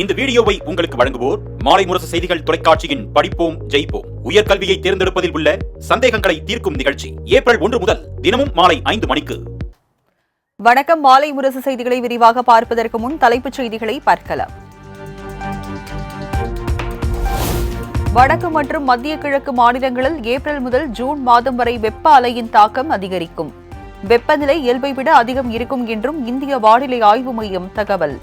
இந்த வீடியோவை உங்களுக்கு வழங்குவோர் மாலை முரசு செய்திகள் தொலைக்காட்சியின் படிப்போம் ஜெயிப்போம். உயர்கல்வியை தேர்ந்தெடுப்பதில் உள்ள சந்தேகங்களை தீர்க்கும் நிகழ்ச்சி ஏப்ரல் ஒன்று முதல் தினமும் மாலை ஐந்து மணிக்கு. வணக்கம். மாலை முரசு செய்திகளை விரிவாக பார்ப்பதற்கு முன் தலைப்புச் செய்திகளை பார்க்கலாம். வடக்கு மற்றும் மத்திய கிழக்கு மாநிலங்களில் ஏப்ரல் முதல் ஜூன் மாதம் வரை வெப்ப அலையின் தாக்கம் அதிகரிக்கும். வெப்பநிலை இயல்பை விட அதிகம் இருக்கும் என்றும் இந்திய வானிலை ஆய்வு மையம் தகவல்.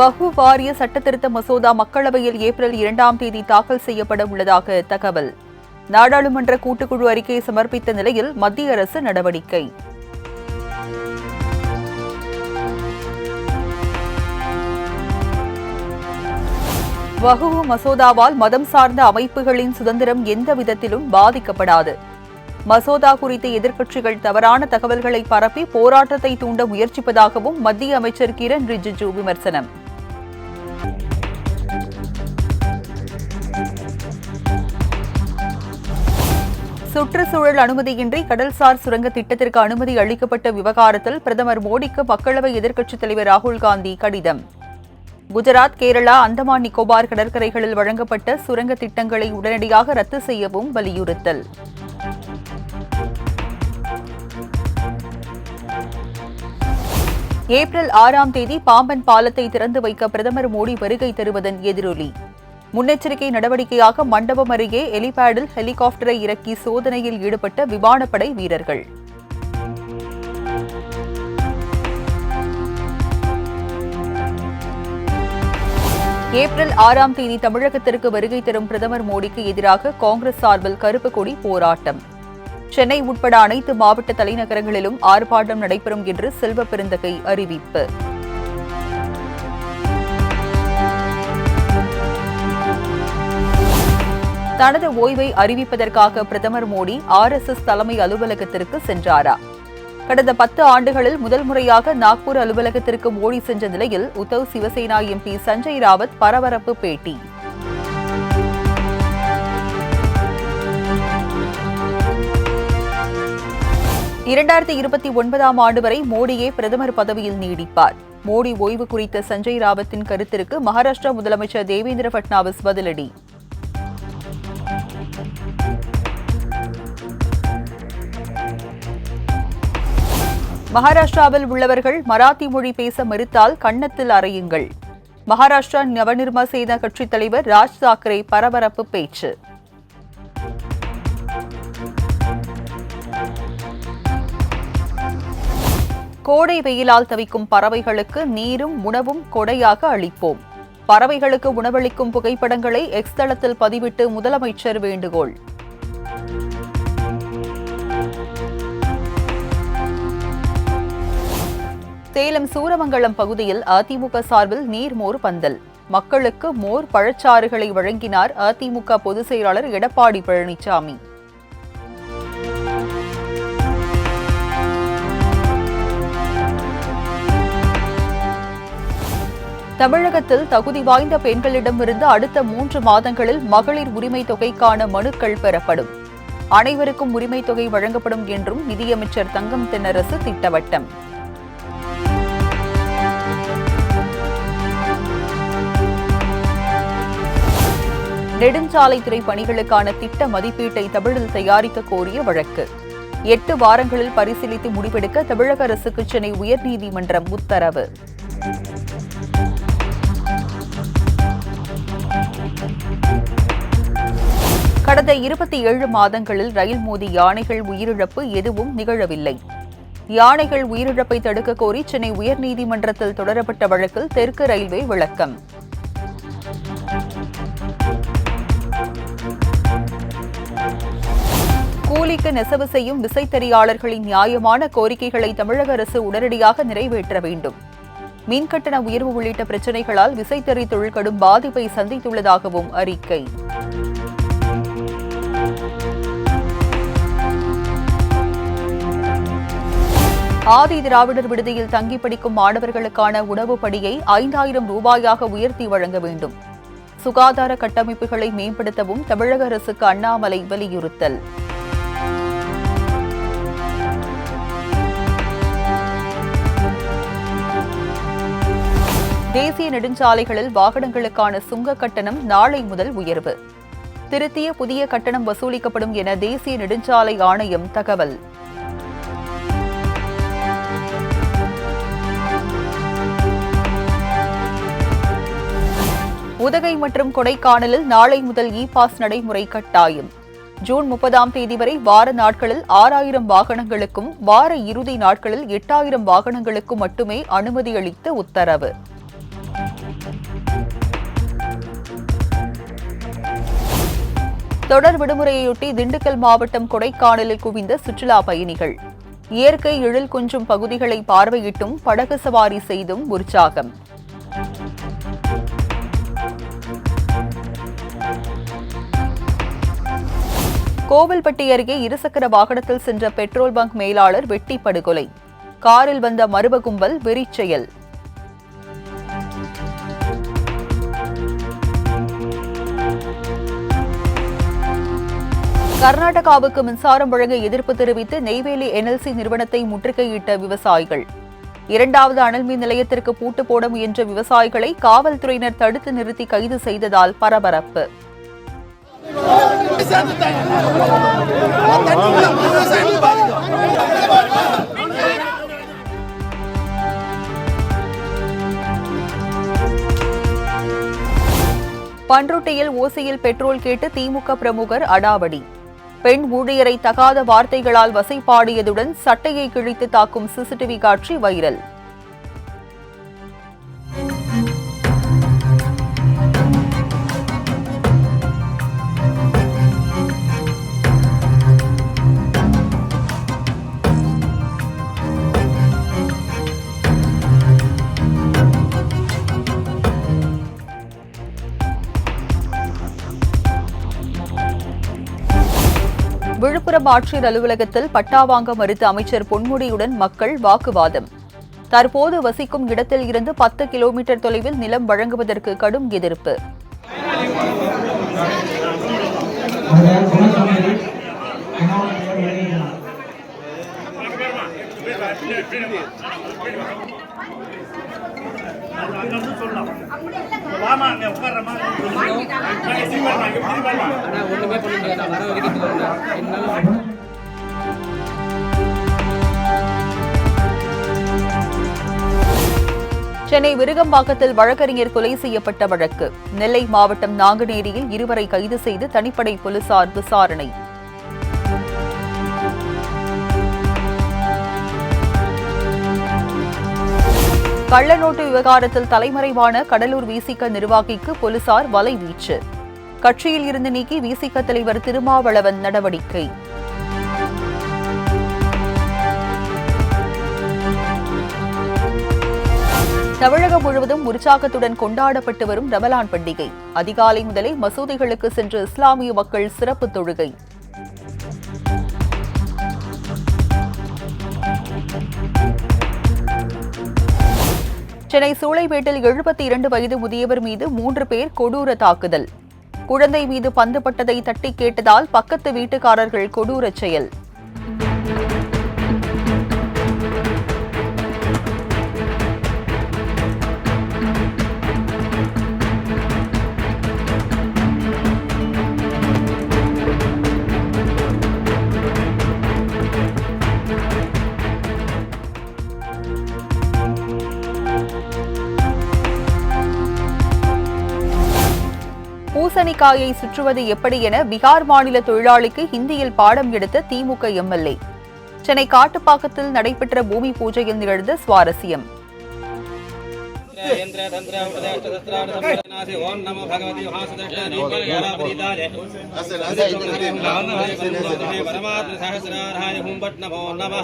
வகு வாரிய சட்டத்திருத்த மசோதா மக்களவையில் ஏப்ரல் இரண்டாம் தேதி தாக்கல் செய்யப்பட உள்ளதாக தகவல். நாடாளுமன்ற கூட்டுக்குழு அறிக்கையை சமர்ப்பித்த நிலையில் மத்திய அரசு நடவடிக்கை. வகுவு மசோதாவால் மதம் சார்ந்த அமைப்புகளின் சுதந்திரம் எந்த விதத்திலும் பாதிக்கப்படாது. மசோதா குறித்த எதிர்க்கட்சிகள் தவறான தகவல்களை பரப்பி போராட்டத்தை தூண்ட முயற்சிப்பதாகவும் மத்திய அமைச்சர் கிரண் ரிஜிஜு விமர்சனம். சுற்றுச்சூழல் அனுமதியின்றி கடல்சார் சுரங்க திட்டத்திற்கு அனுமதி அளிக்கப்பட்ட விவகாரத்தில் பிரதமர் மோடிக்கு மக்களவை எதிர்க்கட்சித் தலைவர் ராகுல் காந்தி கடிதம். குஜராத் கேரளா அந்தமான் நிக்கோபார் கடற்கரைகளில் வழங்கப்பட்ட சுரங்க திட்டங்களை உடனடியாக ரத்து செய்யவும் வலியுறுத்தல். ஏப்ரல் ஆறாம் தேதி பாம்பன் பாலத்தை திறந்து வைக்க பிரதமர் மோடி வருகை தருவதன் எதிரொலி. முன்னெச்சரிக்கை நடவடிக்கையாக மண்டபம் அருகே ஹெலிபேடில் ஹெலிகாப்டரை இறக்கி சோதனையில் ஈடுபட்ட விமானப்படை வீரர்கள். ஏப்ரல் ஆறாம் தேதி தமிழகத்திற்கு வருகை தரும் பிரதமர் மோடிக்கு எதிராக காங்கிரஸ் சார்பில் கருப்பு கொடி போராட்டம். சென்னை உட்பட அனைத்து மாவட்ட தலைநகரங்களிலும் ஆர்ப்பாட்டம் நடைபெறும் என்று செல்வ பெருந்தகை அறிவிப்பு. தனது ஓய்வை அறிவிப்பதற்காக பிரதமர் மோடி ஆர் எஸ் எஸ் தலைமை அலுவலகத்திற்கு சென்றாரா? கடந்த பத்து ஆண்டுகளில் முதல் முறையாக நாக்பூர் அலுவலகத்திற்கு மோடி சென்ற நிலையில் உத்தவ் சிவசேனா எம்பி சஞ்சய் ராவத் பரபரப்பு பேட்டி. இரண்டாயிரத்தி இருபத்தி ஒன்பதாம் ஆண்டு வரை மோடியே பிரதமர் பதவியில் நீடிப்பார். மோடி ஓய்வு குறித்த சஞ்சய் ராவத்தின் கருத்திற்கு மகாராஷ்டிரா முதலமைச்சர் தேவேந்திர பட்னாவிஸ் பதிலடி. மகாராஷ்டிராவில் உள்ளவர்கள் மராத்தி மொழி பேச மறுத்தால் கன்னத்தில் அறையுங்கள். மகாராஷ்டிரா நவநிர்மா சேனா கட்சித் தலைவர் ராஜ் தாக்கரே பரபரப்பு பேச்சு. கோடை வெயிலால் தவிக்கும் பறவைகளுக்கு நீரும் உணவும் கொடையாக அளிப்போம். பறவைகளுக்கு உணவளிக்கும் புகைப்படங்களை எக்ஸ் தளத்தில் பதிவிட்டு முதலமைச்சர் வேண்டுகோள். சேலம் சூரமங்கலம் பகுதியில் அதிமுக சார்பில் நீர்மோர் பந்தல். மக்களுக்கு மோர் பழச்சாறுகளை வழங்கினார் அதிமுக பொதுச் செயலாளர் எடப்பாடி பழனிசாமி. தமிழகத்தில் தகுதி வாய்ந்த பெண்களிடமிருந்து அடுத்த மூன்று மாதங்களில் மகளிர் உரிமை தொகைக்கான மனுக்கள் பெறப்படும். அனைவருக்கும் உரிமை தொகை வழங்கப்படும் என்றும் நிதியமைச்சர் தங்கம் தென்னரசு திட்டவட்டம். நெடுஞ்சாலைத்துறை பணிகளுக்கான திட்ட மதிப்பீட்டை தமிழில் தயாரிக்க கோரிய வழக்கு. எட்டு வாரங்களில் பரிசீலித்து முடிவெடுக்க தமிழக அரசுக்கு சென்னை உயர்நீதிமன்றம் உத்தரவு. கடந்த இருபத்தி ஏழு மாதங்களில் ரயில் மோதி யானைகள் உயிரிழப்பு எதுவும் நிகழவில்லை. யானைகள் உயிரிழப்பை தடுக்க கோரி சென்னை உயர்நீதிமன்றத்தில் தொடரப்பட்ட வழக்கில் தெற்கு ரயில்வே விளக்கம். கூலிக்கு நெசவு செய்யும் விசைத்தறியாளர்களின் நியாயமான கோரிக்கைகளை தமிழக அரசு உடனடியாக நிறைவேற்ற வேண்டும். மின்கட்டண உயர்வு உள்ளிட்ட பிரச்சினைகளால் விசைத்தறி தொழில் கடும் பாதிப்பை சந்தித்துள்ளதாகவும் அறிக்கை. ஆதி திராவிடர் விடுதியில் தங்கி படிக்கும் மாணவர்களுக்கான உணவு படியை ஐந்தாயிரம் ரூபாயாக உயர்த்தி வழங்க வேண்டும். சுகாதார கட்டமைப்புகளை மேம்படுத்தவும் தமிழக அரசுக்கு அண்ணாமலை வலியுறுத்தல். தேசிய நெடுஞ்சாலைகளில் வாகனங்களுக்கான சுங்க கட்டணம் நாளை முதல் உயர்வு. திருத்திய புதிய கட்டணம் வசூலிக்கப்படும் என தேசிய நெடுஞ்சாலை ஆணையம் தகவல். உதகை மற்றும் கொடைக்கானலில் நாளை முதல் இ பாஸ் நடைமுறை கட்டாயம். ஜூன் முப்பதாம் தேதி வரை வார நாட்களில் ஆறாயிரம் வாகனங்களுக்கும் வார இறுதி நாட்களில் எட்டாயிரம் வாகனங்களுக்கும் மட்டுமே அனுமதி அளித்து உத்தரவு. தொடர் விடுமுறையொட்டி திண்டுக்கல் மாவட்டம் கொடைக்கானலில் குவிந்த சுற்றுலா பயணிகள். இயற்கை எழில் கொஞ்சும் பகுதிகளை பார்வையிட்டும் படகு சவாரி செய்தும் உற்சாகம். கோவில்பட்டி அருகே இருசக்கர வாகனத்தில் சென்ற பெட்ரோல் பங்க் மேலாளர் வெட்டி படுகொலை காரில் வந்த மருப கும்பல் வெறிச்செயல். கர்நாடகாவுக்கு மின்சாரம் வழங்க எதிர்ப்பு தெரிவித்து நெய்வேலி என்எல்சி நிறுவனத்தை முற்றுகையிட்ட விவசாயிகள். இரண்டாவது அனல் மின் நிலையத்திற்கு பூட்டு போட முயன்ற விவசாயிகளை காவல்துறையினர் தடுத்து நிறுத்தி கைது செய்ததால் பரபரப்பு. பன்ருட்டியில் ஓசியில் பெட்ரோல் கேட்டு திமுக பிரமுகர் அடாவடி. பெண் ஊழியரை தகாத வார்த்தைகளால் வசைப்பாடியதுடன் சட்டையை கிழித்து தாக்கும் சிசிடிவி காட்சி வைரல். விழுப்புரம் ஆட்சியர் அலுவலகத்தில் பட்டா வாங்க மறுத்த அமைச்சர் பொன்முடியுடன் மக்கள் வாக்குவாதம். தற்போது வசிக்கும் இடத்தில் இருந்து பத்து கிலோமீட்டர் தொலைவில் நிலம் வழங்குவதற்கு கடும் எதிர்ப்பு. ஒண்ணுமே பண்ண முடியாது. வர என்னால சென்னை விருகம்பாக்கத்தில் வழக்கறிஞர் கொலை செய்யப்பட்ட வழக்கு. நெல்லை மாவட்டம் நாங்குநேரியில் இருவரை கைது செய்து தனிப்படை போலீசார் விசாரணை. கள்ளநோட்டு விவகாரத்தில் தலைமறைவான கடலூர் விசிக நிர்வாகிக்கு போலீசார் வலைவீச்சு கட்சியில் இருந்து நீக்கி விசிக தலைவர் திருமாவளவன் நடவடிக்கை. தமிழகம் முழுவதும் உற்சாகத்துடன் கொண்டாடப்பட்டு வரும் ரமலான் பண்டிகை. அதிகாலை முதலே மசூதிகளுக்கு சென்று இஸ்லாமிய மக்கள் சிறப்பு தொழுகை. சென்னை சூளைமேட்டில் எழுபத்தி இரண்டு வயது முதியவர் மீது மூன்று பேர் கொடூர தாக்குதல். குழந்தை மீது பந்து பட்டதை தட்டி கேட்டதால் பக்கத்து வீட்டுக்காரர்கள் கொடூரச் செயல். பூசணிக்காயை சுற்றுவது எப்படி என பீகார் மாநில தொழிலாளிக்கு ஹிந்தியில் பாடம் எடுத்த திமுக எம்எல்ஏ சென்னை காட்டுப்பாக்கத்தில் நடைபெற்ற பூமி பூஜையில் நிகழ்ந்த சுவாரஸ்யம் பரமாத்ம நமோ நம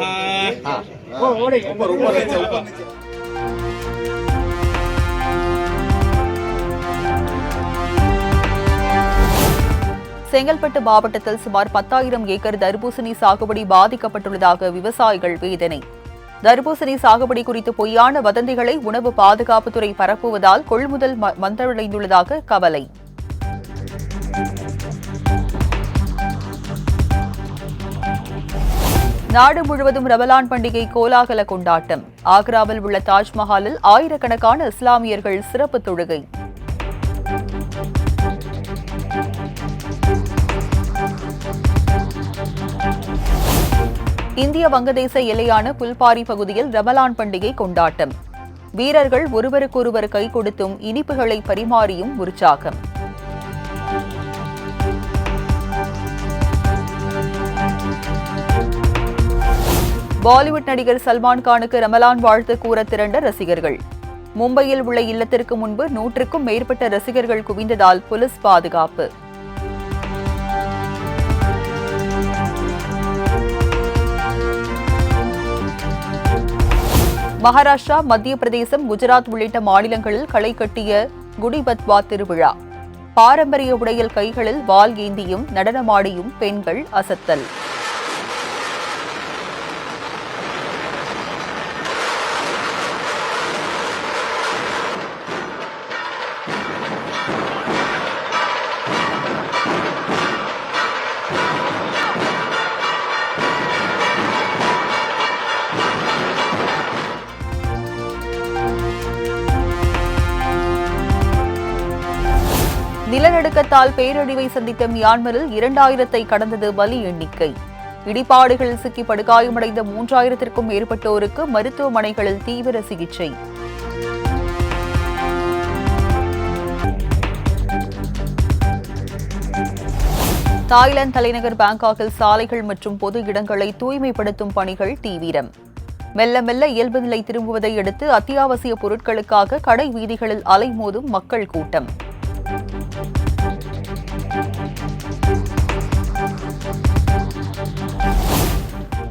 செங்கல்பட்டு மாவட்டத்தில் சுமார் பத்தாயிரம் ஏக்கர் தர்பூசணி சாகுபடி பாதிக்கப்பட்டுள்ளதாக விவசாயிகள் வேதனை. தர்பூசணி சாகுபடி குறித்து பொய்யான வதந்திகளை உணவு பாதுகாப்புத்துறை பரப்புவதால் கொள்முதல் ம- மந்தமடைந்துள்ளதாக கவலை. நாடு முழுவதும் ரமலான் பண்டிகை கோலாகல கொண்டாட்டம். ஆக்ராவில் உள்ள தாஜ்மஹாலில் ஆயிரக்கணக்கான இஸ்லாமியர்கள் சிறப்பு தொழுகை. இந்திய வங்கதேச எல்லையான புல்பாரி பகுதியில் ரமலான் பண்டிகை கொண்டாட்டம். வீரர்கள் ஒருவருக்கொருவர் கை கொடுத்தும் இனிப்புகளை பரிமாறியும் உற்சாகம் பாலிவுட் நடிகர் சல்மான் கானுக்கு ரமலான் வாழ்த்து கூற திரண்ட ரசிகர்கள். மும்பையில் உள்ள இல்லத்திற்கு முன்பு நூற்றுக்கும் மேற்பட்ட ரசிகர்கள் குவிந்ததால் போலீஸ் பாதுகாப்பு. மகாராஷ்டிரா மத்திய பிரதேசம் குஜராத் உள்ளிட்ட மாநிலங்களில் களை கட்டிய குடிபத்வா திருவிழா. பாரம்பரிய உடையில் கைகளில் வால் ஏந்தியும் நடனமாடியும் பெண்கள் அசத்தல். நிலநடுக்கத்தால் பேரழிவை சந்தித்த மியான்மரில் இரண்டாயிரத்தை கடந்தது பலி எண்ணிக்கை. இடிபாடுகளில் சிக்கி படுகாயமடைந்த மூன்றாயிரத்திற்கும் மேற்பட்டோருக்கு மருத்துவமனைகளில் தீவிர சிகிச்சை. தாய்லாந்து தலைநகர் பாங்காக்கில் சாலைகள் மற்றும் பொது இடங்களை தூய்மைப்படுத்தும் பணிகள் தீவிரம். மெல்ல மெல்ல இயல்பு நிலை திரும்புவதை அடுத்து அத்தியாவசிய பொருட்களுக்காக கடை வீதிகளில் அலைமோதும் மக்கள் கூட்டம்.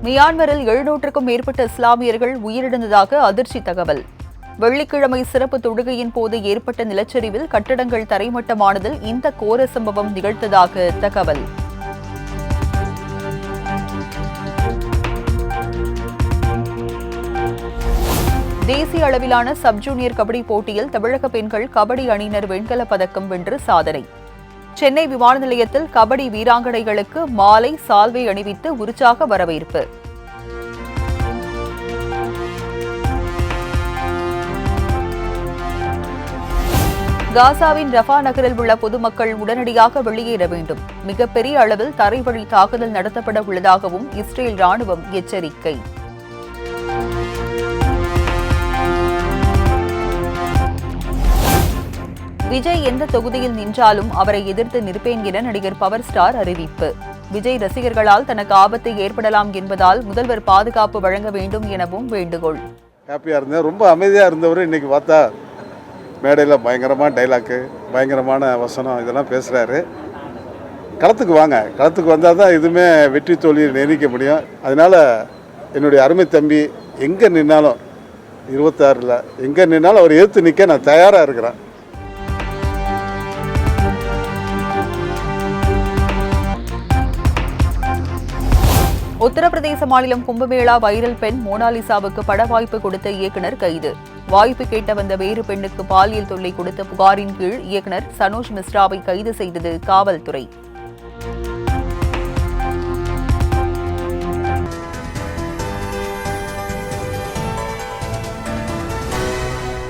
மியான்மரில் எழுநூற்றுக்கும் மேற்பட்ட இஸ்லாமியர்கள் உயிரிழந்ததாக அதிர்ச்சி தகவல். வெள்ளிக்கிழமை சிறப்பு தொழுகையின் போது ஏற்பட்ட நிலச்சரிவில் கட்டடங்கள் தரைமட்டமானதில் இந்த கோர சம்பவம் நிகழ்த்ததாக தகவல். தேசிய அளவிலான சப் ஜூனியர் கபடி போட்டியில் தமிழக பெண்கள் கபடி அணியினர் வெண்கலப் பதக்கம் வென்று சாதனை. சென்னை விமான நிலையத்தில் கபடி வீராங்கனைகளுக்கு மாலை சால்வை அணிவித்து உற்சாக வரவேற்பு. காசாவின் ரஃபா நகரில் உள்ள பொதுமக்கள் உடனடியாக வெளியேற வேண்டும். மிகப்பெரிய அளவில் தரைவழி தாக்குதல் நடத்தப்பட உள்ளதாகவும் இஸ்ரேல் ராணுவம் எச்சரிக்கை. விஜய் எந்த தொகுதியில் நின்றாலும் அவரை எதிர்த்து நிற்பேன் என நடிகர் பவர் ஸ்டார் அறிவிப்பு. விஜய் ரசிகர்களால் தனக்கு ஆபத்து ஏற்படலாம் என்பதால் முதல்வர் பாதுகாப்பு வழங்க வேண்டும் எனவும் வேண்டுகோள். ஹாப்பியாக இருந்தேன். ரொம்ப அமைதியாக இருந்தவர் இன்றைக்கி பார்த்தா மேடையில் பயங்கரமாக டைலாக்கு பயங்கரமான வசனம் இதெல்லாம் பேசுகிறாரு களத்துக்கு வாங்க. களத்துக்கு வந்தால் தான் எதுவுமே வெற்றி தோல்வியை நிர்ணயிக்க முடியும். அதனால் என்னுடைய அருமை தம்பி எங்கே நின்னாலும் இருபத்தாறில் எங்கே நின்னாலும் அவர் எதிர்த்து நிற்க நான் தயாராக இருக்கிறேன். உத்தரப்பிரதேச மாநிலம் கும்பமேளா வைரல் பெண் மோனாலிசாவுக்கு பட வாய்ப்பு கொடுத்த இயக்குனர் கைது. வாய்ப்பு கேட்ட வந்த வேறு பெண்ணுக்கு பாலியல் தொல்லை கொடுத்த புகாரின் கீழ் இயக்குனர் சனோஜ் மிஸ்ராவை கைது செய்தது காவல்துறை.